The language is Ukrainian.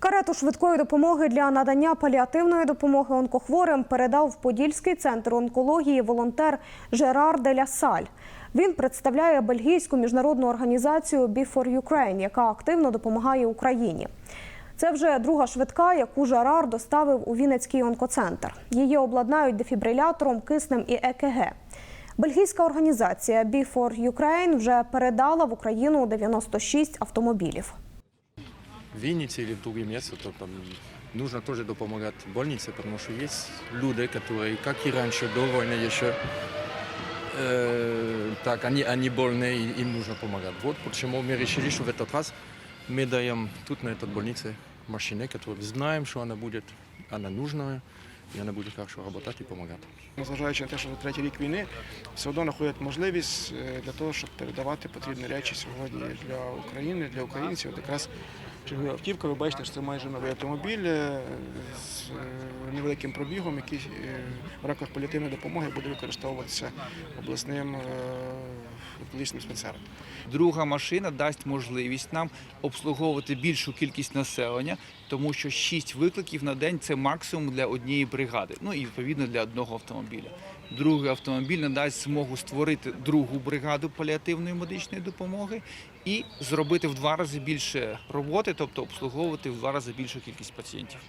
Карету швидкої допомоги для надання паліативної допомоги онкохворим передав в Подільський центр онкології волонтер Жерар Деля Саль. Він представляє бельгійську міжнародну організацію Before Ukraine, яка активно допомагає Україні. Це вже друга швидка, яку Жерар доставив у Вінницький онкоцентр. Її обладнають дефібрилятором, киснем і ЕКГ. Бельгійська організація Before Ukraine вже передала в Україну 96 автомобілів в Виннице или в другие места, то там нужно тоже допомагать больнице, потому что есть люди, которые, как и раньше, до войны еще, э, так, они, они больные, и им нужно помогать. Вот почему мы решили, что в этот раз мы даем тут на этой больнице машины, которую знаем, что она будет, она нужная, и она будет хорошо работать и помогать. Незважаючи на те, що третій рік війни, все одно знаходять можливість е, для того, щоб передавати потрібні речі сьогодні для України, для українців. От якраз чергова автівка, ви бачите, що це майже новий автомобіль е, з е, невеликим пробігом, який е, в рамках паліативної допомоги буде використовуватися обласним е, онкологічним диспансером. Друга машина дасть можливість нам обслуговувати більшу кількість населення, тому що 6 викликів на день це максимум для однієї бригади. Ну і відповідно для одного автомобіля. Другий автомобіль надасть змогу створити другу бригаду паліативної медичної допомоги і зробити в два рази більше роботи, тобто обслуговувати в два рази більшу кількість пацієнтів.